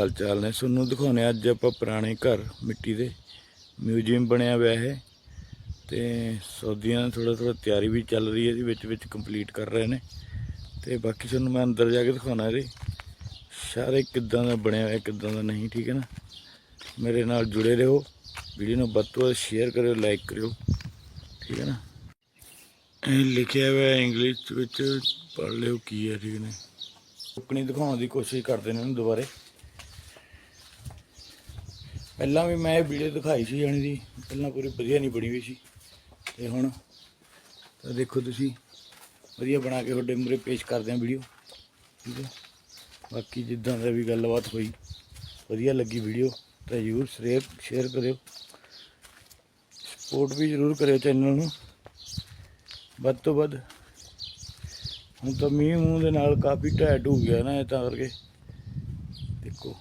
ਹਾਲ ਚਾਲ ਨੇ। ਤੁਹਾਨੂੰ ਦਿਖਾਉਣੇ ਅੱਜ ਆਪਾਂ ਪੁਰਾਣੇ ਘਰ ਮਿੱਟੀ ਦੇ। ਮਿਊਜ਼ੀਅਮ ਬਣਿਆ ਹੋਇਆ ਹੈ ਤੇ ਸੌਦੀਆਂ ਥੋੜਾ ਥੋੜਾ ਤਿਆਰੀ ਵੀ ਚੱਲ ਰਹੀ ਹੈ ਜੀ ਵਿੱਚ ਵਿੱਚ ਕੰਪਲੀਟ ਕਰ ਰਹੇ ਨੇ। ਤੇ ਬਾਕੀ ਤੁਹਾਨੂੰ ਮੈਂ ਅੰਦਰ ਜਾ ਕੇ ਦਿਖਾਉਣਾ ਇਹਦੇ। ਸਾਰੇ ਕਿੱਦਾਂ ਦਾ ਬਣਿਆ ਹੋਇਆ, ਕਿੱਦਾਂ ਦਾ ਨਹੀਂ, ਠੀਕ ਹੈ ਨਾ? ਮੇਰੇ ਨਾਲ ਜੁੜੇ ਰਹੋ। ਵੀਡੀਓ ਨੂੰ ਵੱਧ ਤੋਂ ਵੱਧ ਸ਼ੇਅਰ ਕਰਿਓ ਲਾਈਕ ਕਰਿਓ, ਠੀਕ ਹੈ ਨਾ? ਇਹ ਲਿਖਿਆ ਹੋਇਆ ਇੰਗਲਿਸ਼ ਵਿੱਚ, ਪੜ੍ਹ ਲਿਓ ਕੀ ਹੈ, ਠੀਕ ਨੇ? ਆਪਣੀ ਦਿਖਾਉਣ ਦੀ ਕੋਸ਼ਿਸ਼ ਕਰਦੇ ਨੇ ਉਹਨੂੰ ਦੁਬਾਰੇ। ਪਹਿਲਾਂ ਵੀ ਮੈਂ ਇਹ ਵੀਡੀਓ ਦਿਖਾਈ ਸੀ ਜਾਣੀ ਦੀ, ਪਹਿਲਾਂ ਪੂਰੀ ਵਧੀਆ ਨਹੀਂ ਬਣੀ ਹੋਈ ਸੀ। ਤੇ ਹੁਣ ਤਾਂ ਦੇਖੋ ਤੁਸੀਂ, ਵਧੀਆ ਬਣਾ ਕੇ ਤੁਹਾਡੇ ਮੂਹਰੇ ਪੇਸ਼ ਕਰਦੇ ਹਾਂ ਵੀਡੀਓ ਠੀਕ ਹੈ? ਬਾਕੀ ਜਿੱਦਾਂ ਦਾ ਵੀ ਗੱਲਬਾਤ ਹੋਈ, ਵਧੀਆ ਲੱਗੀ ਵੀਡੀਓ ਤਾਂ ਜ਼ਰੂਰ ਸ਼ੇਅਰ ਸ਼ੇਅਰ ਕਰਿਓ। ਸਪੋਰਟ ਵੀ ਜ਼ਰੂਰ ਕਰਿਓ ਚੈਨਲ ਨੂੰ। ਵੱਧ ਤੋਂ ਵੱਧ, ਹੁਣ ਤਾਂ ਮੀਂਹ ਮੂੰਹ ਦੇ ਨਾਲ ਕਾਫੀ ਢਹਿ ਢੂ ਗਿਆ ਨਾ ਇਹ ਤਾਂ ਕਰਕੇ ਦੇਖੋ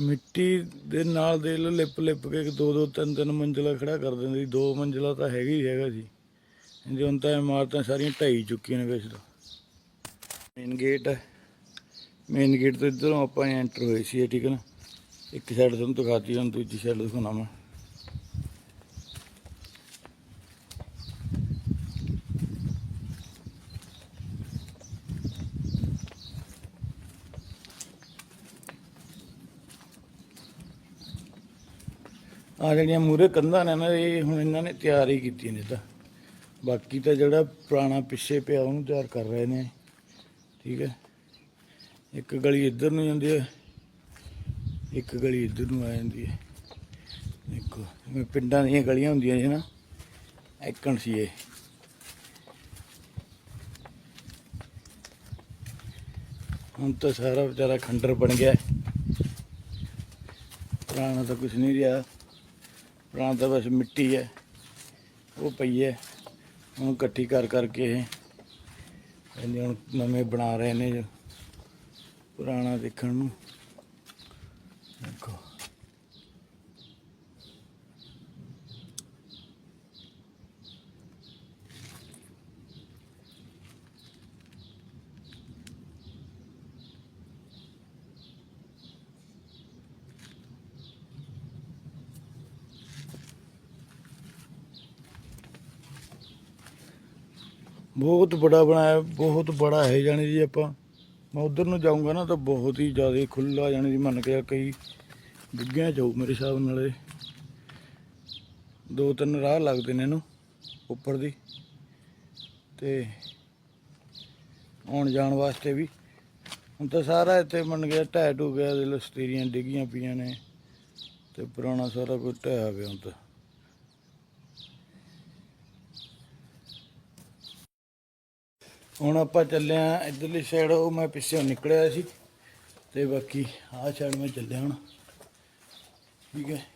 ਮਿੱਟੀ ਦੇ ਨਾਲ ਦੇ ਲੋ ਲਿਪ ਲਿਪ ਕੇ ਦੋ ਦੋ ਤਿੰਨ ਤਿੰਨ ਮੰਜ਼ਲਾ ਖੜਾ ਕਰ ਦਿੰਦੇ ਸੀ। ਦੋ ਮੰਜ਼ਲਾ ਤਾਂ ਹੈਗਾ ਹੀ ਹੈਗਾ ਸੀ ਜੇ ਹੁਣ ਤਾਂ ਇਮਾਰਤਾਂ ਸਾਰੀਆਂ ਢਾਈ ਚੁੱਕੀਆਂ ਨੇ ਵੈਸੇ ਤਾਂ। ਮੇਨ ਗੇਟ ਹੈ ਮੇਨ ਗੇਟ ਤੋਂ ਇੱਧਰੋਂ ਆਪਾਂ ਐਂਟਰ ਹੋਏ ਸੀ ਠੀਕ ਹੈ ਨਾ? ਇੱਕ ਸਾਈਡ ਤੁਹਾਨੂੰ ਦਿਖਾਤੀ, ਹੁਣ ਦੂਜੀ ਸਾਈਡ ਦਿਖਾਉਣਾ ਮੈਂ। ਆ ਜਿਹੜੀਆਂ ਮੂਰੇ ਕੰਧਾਂ ਨੇ ਨਾ, ਇਹ ਹੁਣ ਇਹਨਾਂ ਨੇ ਤਿਆਰ ਹੀ ਕੀਤੀਆਂ ਨੇ ਤਾਂ। ਬਾਕੀ ਤਾਂ ਜਿਹੜਾ ਪੁਰਾਣਾ ਪਿੱਛੇ ਪਿਆ, ਉਹਨੂੰ ਤਿਆਰ ਕਰ ਰਹੇ ਨੇ। ਠੀਕ ਹੈ। ਇੱਕ ਗਲੀ ਇੱਧਰ ਨੂੰ ਜਾਂਦੀ ਹੈ, ਇੱਕ ਗਲੀ ਇੱਧਰ ਨੂੰ ਆ ਜਾਂਦੀ ਹੈ। ਦੇਖੋ, ਜਿਵੇਂ ਪਿੰਡਾਂ ਦੀਆਂ ਗਲੀਆਂ ਹੁੰਦੀਆਂ ਨੇ ਨਾ ਐਕਣ ਸੀ ਇਹ ਹੁਣ ਤਾਂ ਸਾਰਾ ਵਿਚਾਰਾ ਖੰਡਰ ਬਣ ਗਿਆ। ਪੁਰਾਣਾ ਤਾਂ ਕੁਝ ਨਹੀਂ ਰਿਹਾ। ਪੁਰਾਣਾ ਤਾਂ ਬਸ ਮਿੱਟੀ ਹੈ, ਉਹ ਪਈ ਹੈ। ਹੁਣ ਇਕੱਠੀ ਕਰ ਕਰਕੇ ਇਹ, ਇਹਨੇ ਹੁਣ ਨਵੇਂ ਬਣਾ ਰਹੇ ਨੇ ਜੋ ਪੁਰਾਣਾ ਦੇਖਣ ਨੂੰ। ਦੇਖੋ। ਬਹੁਤ ਬੜਾ ਬਣਾਇਆ, ਬਹੁਤ ਬੜਾ ਹੈ ਜਾਣੀ ਜੀ ਆਪਾਂ। ਮੈਂ ਉਧਰ ਨੂੰ ਜਾਊਂਗਾ ਨਾ ਤਾਂ ਬਹੁਤ ਹੀ ਜ਼ਿਆਦਾ ਖੁੱਲਾ ਜਾਣੀ ਜੀ ਮੰਨ ਕੇ ਕਈ ਡਿੱਗਿਆਂ ਜਾਊ ਮੇਰੇ ਹਿਸਾਬ ਨਾਲ ਇਹ। ਦੋ ਤਿੰਨ ਰਾਹ ਲੱਗਦੇ ਨੇ ਇਹਨੂੰ ਉੱਪਰ ਦੀ। ਤੇ ਆਉਣ ਜਾਣ ਵਾਸਤੇ ਵੀ। ਹੁਣ ਤਾਂ ਸਾਰਾ ਇੱਥੇ ਮੰਨ ਗਿਆ ਢਹਿ ਢੂ ਗਿਆ ਦੇ ਲਸਤੀਰੀਆਂ ਡਿੱਗੀਆਂ ਪਈਆਂ ਨੇ। ਤੇ ਪੁਰਾਣਾ ਸਾਰਾ ਕੁਝ ਢਹਿ ਪਿਆ ਹੁਣ ਤਾਂ। ਹੁਣ ਆਪਾਂ ਚੱਲਿਆ ਆ ਇਧਰਲੀ ਸਾਈਡ ਉਹ ਮੈਂ ਪਿੱਛੇ ਨਿਕਲਿਆ ਸੀ ਤੇ ਬਾਕੀ ਆਹ ਸਾਈਡ ਮੈਂ ਚੱਲਿਆ ਹੁਣ। ਠੀਕ ਹੈ।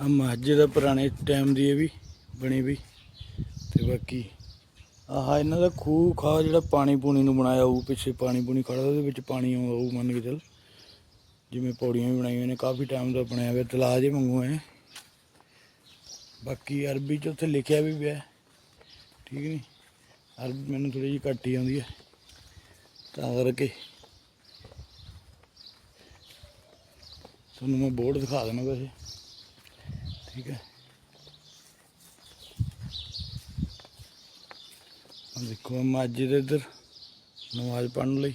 ਆ ਮਸਜਿਦ ਦਾ ਪੁਰਾਣੇ ਟਾਈਮ ਦੀ ਇਹ ਵੀ ਬਣੀ ਵੀ। ਤੇ ਬਾਕੀ ਆਹ ਇਹਨਾਂ ਦਾ ਖੂਹ ਖਾ ਜਿਹੜਾ ਪਾਣੀ ਪੂਣੀ ਨੂੰ ਬਣਾਇਆ ਉਹ ਪਿੱਛੇ ਪਾਣੀ ਪੂਣੀ ਖੜਾ ਉਹਦੇ ਵਿੱਚ ਪਾਣੀ ਆਉਂਦਾ ਉਹ ਮੰਨ ਕੇ ਚੱਲ। ਜਿਵੇਂ ਪੌੜੀਆਂ ਵੀ ਬਣਾਈਆਂ ਹੋਈਆਂ ਨੇ, ਕਾਫੀ ਟਾਈਮ ਦਾ ਬਣਿਆ ਹੋਇਆ, ਤਲਾਅ ਜੇ ਵਾਂਗੂ ਹੈ ਬਾਕੀ ਅਰਬੀ ਚ ਉੱਥੇ ਲਿਖਿਆ ਵੀ ਪਿਆ ਠੀਕ ਨਹੀਂ ਅਰਬੀ ਮੈਨੂੰ ਥੋੜੀ ਜਿਹੀ ਘੱਟ ਹੀ ਆਉਂਦੀ ਹੈ। ਤਾਂ ਕਰਕੇ ਤੁਹਾਨੂੰ ਮੈਂ ਬੋਰਡ ਦਿਖਾ ਦੇਣਾ ਵੈਸੇ। ਠੀਕ ਹੈ। ਆ ਦੇਖੋ ਮਸਜਿਦ ਇੱਧਰ ਨਮਾਜ਼ ਪੜ੍ਹਨ ਲਈ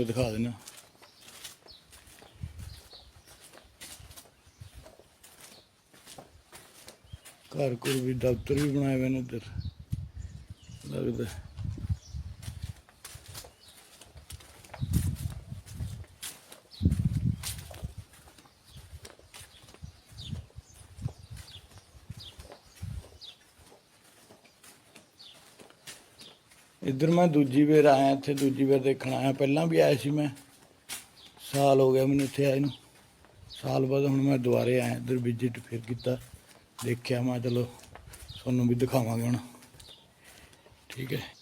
ਇਹ ਦਿਖਾ ਦੇਣਾ ਘਰ ਕੋਲ ਵੀ ਦਫ਼ਤਰ ਵੀ ਬਣਾਏ ਹੋਏ ਨੇ ਇੱਧਰ ਲੱਗਦਾ ਇੱਧਰ ਮੈਂ ਦੂਜੀ ਵਾਰ ਆਇਆ, ਇੱਥੇ ਦੂਜੀ ਵਾਰ ਦੇਖਣ ਆਇਆ। ਪਹਿਲਾਂ ਵੀ ਆਇਆ ਸੀ ਮੈਂ। ਸਾਲ ਹੋ ਗਿਆ ਮੈਨੂੰ ਇੱਥੇ ਆਏ ਨੂੰ। ਸਾਲ ਬਾਅਦ ਹੁਣ ਮੈਂ ਦੁਬਾਰੇ ਆਇਆ, ਇੱਧਰ ਵਿਜ਼ਿਟ ਫਿਰ ਕੀਤਾ। ਦੇਖਿਆ, ਮੈਂ ਚਲੋ, ਤੁਹਾਨੂੰ ਵੀ ਦਿਖਾਵਾਂਗੇ ਹੁਣ। ਠੀਕ ਹੈ।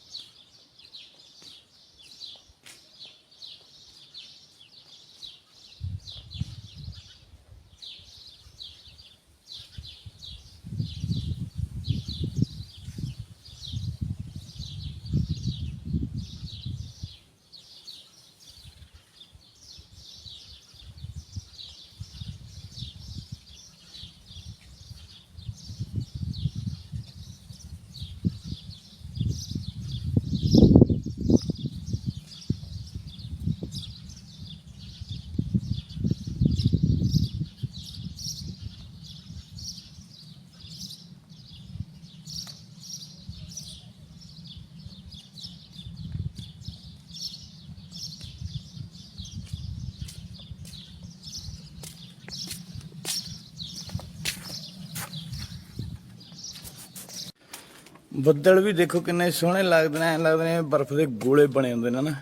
ਬੱਦਲ ਵੀ ਦੇਖੋ ਕਿੰਨੇ ਸੋਹਣੇ ਲੱਗਦੇ ਨੇ, ਐਂ ਲੱਗਦੇ ਨੇ ਬਰਫ਼ ਦੇ ਗੋਲੇ ਬਣੇ ਹੁੰਦੇ ਨੇ ਨਾ।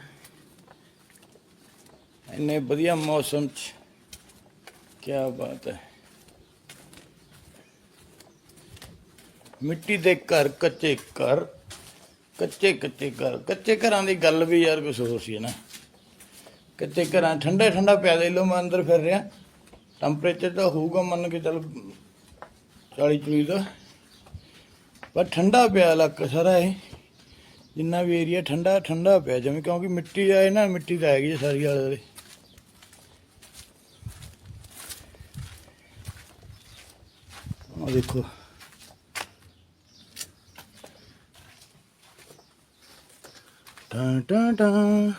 ਇੰਨੇ ਵਧੀਆ ਮੌਸਮ 'ਚ ਕੀ ਬਾਤ ਹੈ। ਮਿੱਟੀ ਦੇ ਘਰ, ਕੱਚੇ ਘਰ, ਕੱਚੇ ਕੱਚੇ ਘਰ। ਕੱਚੇ ਘਰਾਂ ਦੀ ਗੱਲ ਵੀ ਯਾਰ ਕੁਛ ਹੋਰ ਸੀ ਨਾ। ਕੱਚੇ ਘਰਾਂ ਠੰਡਾ ਠੰਡਾ ਪਿਆ ਦੇ ਲੋ ਮੈਂ ਅੰਦਰ ਫਿਰ ਰਿਹਾ। ਟੈਂਪਰੇਚਰ ਤਾਂ ਹੋਊਗਾ ਮੰਨ ਕੇ ਚੱਲ 40 ਚੁਲੀ ਦਾ। ਪਰ ਠੰਡਾ ਪਿਆ ਇਲਾਕਾ ਸਾਰਾ ਇਹ। ਜਿੰਨਾ ਵੀ ਏਰੀਆ ਠੰਡਾ ਠੰਡਾ ਪਿਆ। ਜਿਵੇਂ ਕਿਉਂਕਿ ਮਿੱਟੀ ਆਏ ਨਾ ਮਿੱਟੀ ਤਾਂ ਹੈਗੀ ਹੈ ਸਾਰੀ ਆਲੇ ਦੁਆਲੇ। ਆ ਦੇਖੋ। ਟਾਂ ਟਾਂ ਟਾਂ।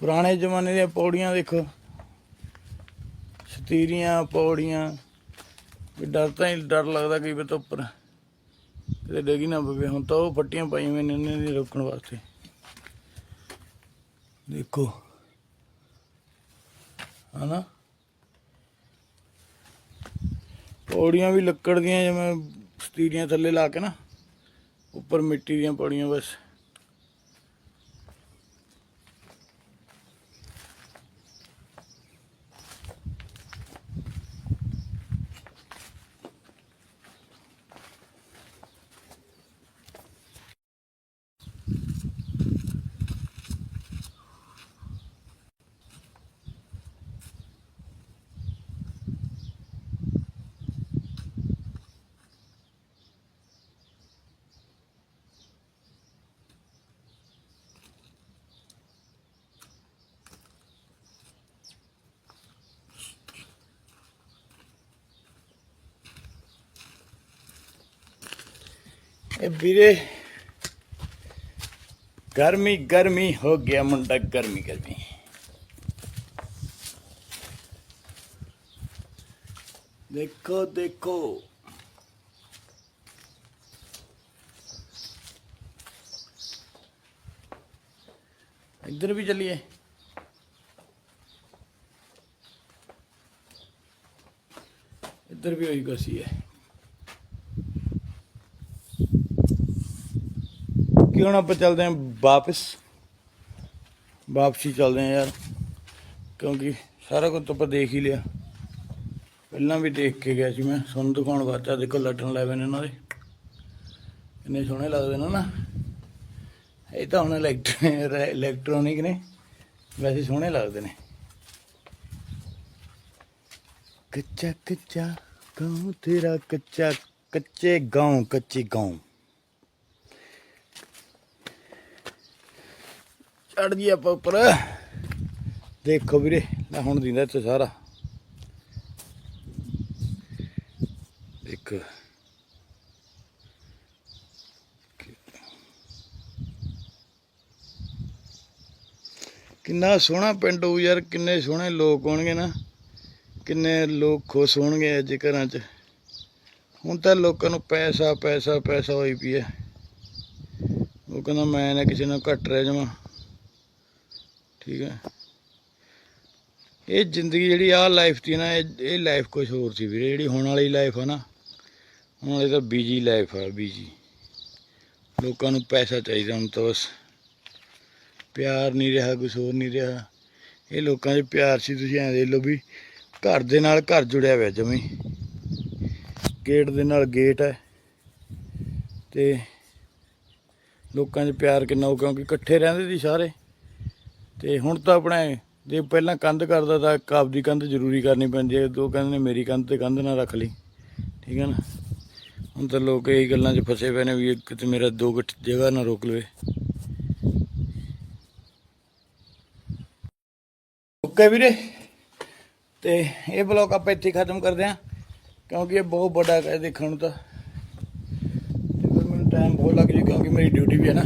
ਪੁਰਾਣੇ ਜ਼ਮਾਨੇ ਦੀਆਂ ਪੌੜੀਆਂ ਦੇਖੋ। ਸਤੀਰੀਆਂ, ਪੌੜੀਆਂ। ਵੀ ਡਰ ਤਾਂ ਹੀ ਡਰ ਲੱਗਦਾ ਕਿ ਵਾਰ ਤਾਂ ਉੱਪਰ। ਕਿਤੇ ਡੇਗੀ ਨਾ ਪਵੇ। ਹੁਣ ਤਾਂ ਉਹ ਫੱਟੀਆਂ ਪਾਈਆਂ ਹੋਈਆਂ ਨੇ ਇਹਨਾਂ ਦੀ ਰੋਕਣ ਵਾਸਤੇ। ਦੇਖੋ। ਹਨਾ? ਪੌੜੀਆਂ ਵੀ ਲੱਕੜ ਦੀਆਂ ਜਿਵੇਂ ਸਤੀਰੀਆਂ ਥੱਲੇ ਲਾ ਕੇ ਨਾ, ਉੱਪਰ ਮਿੱਟੀ ਦੀਆਂ ਪੌੜੀਆਂ ਬਸ। ਵੀਰੇ ਗਰਮੀ ਗਰਮੀ ਹੋ ਗਿਆ ਮੁੰਡਾ ਗਰਮੀ ਗਰਮੀ ਦੇਖੋ ਦੇਖੋ ਇੱਧਰ ਵੀ ਚੱਲੀਏ ਇੱਧਰ ਵੀ ਹੋਈ ਗਸੀ ਹੈ ਹੁਣ ਆਪਾਂ ਚੱਲਦੇ ਹਾਂ ਵਾਪਸ। ਵਾਪਸੀ ਚੱਲਦੇ ਹਾਂ ਯਾਰ, ਕਿਉਂਕਿ ਸਾਰਾ ਕੁਝ ਤਾਂ ਆਪਾਂ ਦੇਖ ਹੀ ਲਿਆ। ਪਹਿਲਾਂ ਵੀ ਦੇਖ ਕੇ ਗਿਆ ਸੀ ਮੈਂ, ਤੁਹਾਨੂੰ ਦਿਖਾਉਣ ਵਾਸਤੇ। ਦੇਖੋ ਲੱਟਣ ਲੈ ਨੇ ਇਹਨਾਂ ਦੇ। ਇੰਨੇ ਸੋਹਣੇ ਲੱਗਦੇ ਨੇ ਨਾ। ਇਹ ਤਾਂ ਹੁਣ ਇਲੈਕਟ੍ਰੋਨਿਕ ਨੇ। ਵੈਸੇ ਸੋਹਣੇ ਲੱਗਦੇ ਨੇ। ਕੱਚਾ ਕੱਚਾ ਗਾਉਂ, ਤੇਰਾ ਕੱਚਾ ਕੱਚੇ ਗਾਉਂ ਕੱਚੇ ਗਾਉਂ। ਚੜ ਜੀ ਆਪਾਂ ਉੱਪਰ। ਦੇਖੋ ਵੀਰੇ ਲੈ ਹੁਣ ਦਿੰਦਾ ਇੱਥੇ ਸਾਰਾ। ਦੇਖੋ ਕਿੰਨਾ ਸੋਹਣਾ ਪਿੰਡ ਹੋਊ ਯਾਰ, ਕਿੰਨੇ ਸੋਹਣੇ ਲੋਕ ਹੋਣਗੇ ਨਾ। ਕਿੰਨੇ ਲੋਕ ਖੁਸ਼ ਹੋਣਗੇ ਅੱਜ ਘਰਾਂ 'ਚ। ਹੁਣ ਤਾਂ ਲੋਕਾਂ ਨੂੰ ਪੈਸਾ ਪੈਸਾ ਪੈਸਾ ਹੋਈ ਪਈ ਹੈ। ਉਹ ਕਹਿੰਦਾ, ਮੈਂ ਨਾ ਕਿਸੇ ਨਾਲ ਘੱਟ ਰਹਿ ਜਾਵਾਂ। ਠੀਕ ਹੈ ਇਹ ਜ਼ਿੰਦਗੀ ਜਿਹੜੀ ਆ ਲਾਈਫ ਦੀ ਨਾ, ਇਹ ਲਾਈਫ ਕੁਝ ਹੋਰ ਸੀ ਵੀਰੇ, ਜਿਹੜੀ ਹੁਣ ਵਾਲੀ ਲਾਈਫ ਆ ਨਾ, ਹੁਣ ਵਾਲੀ ਤਾਂ ਬੀਜੀ ਲਾਈਫ ਆ ਬੀਜੀ ਲੋਕਾਂ ਨੂੰ ਪੈਸਾ ਚਾਹੀਦਾ ਹੁਣ ਤਾਂ ਬਸ। ਪਿਆਰ ਨਹੀਂ ਰਿਹਾ, ਕੁਛ ਹੋਰ ਨਹੀਂ ਰਿਹਾ। ਇਹ ਲੋਕਾਂ 'ਚ ਪਿਆਰ ਸੀ, ਤੁਸੀਂ ਐਂ ਦੇਖ ਲਓ ਵੀ ਘਰ ਦੇ ਨਾਲ ਘਰ ਜੁੜਿਆ ਹੋਇਆ ਜਮੀ। ਗੇਟ ਦੇ ਨਾਲ ਗੇਟ ਹੈ ਤੇ ਲੋਕਾਂ 'ਚ ਪਿਆਰ ਕਿੰਨਾ ਹੋ ਕਿਉਂਕਿ ਇਕੱਠੇ ਰਹਿੰਦੇ ਸੀ ਸਾਰੇ। ਤੇ ਹੁਣ ਤਾਂ ਆਪਣੇ ਜੇ ਪਹਿਲਾਂ ਕੰਧ ਕਰਦਾ ਤਾਂ ਇੱਕ ਆਪਦੀ ਕੰਧ ਜ਼ਰੂਰੀ ਕਰਨੀ ਪੈਂਦੀ ਹੈ ਦੋ ਕਹਿੰਦੇ ਨੇ ਮੇਰੀ ਕੰਧ ਤੇ ਕੰਧ ਨਾ ਰੱਖ ਲਈ। ਠੀਕ ਹੈ ਨਾ? ਹੁਣ ਤਾਂ ਲੋਕ ਇਹ ਗੱਲਾਂ 'ਚ ਫਸੇ ਪਏ ਨੇ ਵੀ ਇਹ ਕਿਤੇ ਮੇਰਾ ਦੋ ਗੱਠ ਜਗ੍ਹਾ ਨਾ ਰੋਕ ਲਵੇ। ਓਕੇ ਵੀਰੇ, ਤੇ ਇਹ ਬਲੌਗ ਆਪਾਂ ਇੱਥੇ ਖਤਮ ਕਰਦੇ ਹਾਂ, ਕਿਉਂਕਿ ਇਹ ਬਹੁਤ ਵੱਡਾ ਹੈ ਦੇਖਣ ਨੂੰ ਤਾਂ। ਤੇ ਫਿਰ ਮੈਨੂੰ ਟਾਈਮ ਬਹੁਤ ਲੱਗ ਜੂ ਕਿਉਂਕਿ ਮੇਰੀ ਡਿਊਟੀ ਵੀ ਹੈ ਨਾ।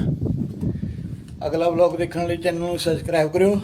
ਅਗਲਾ ਬਲੌਗ ਦੇਖਣ ਲਈ ਚੈਨਲ ਨੂੰ ਸਬਸਕ੍ਰਾਈਬ ਕਰਿਓ।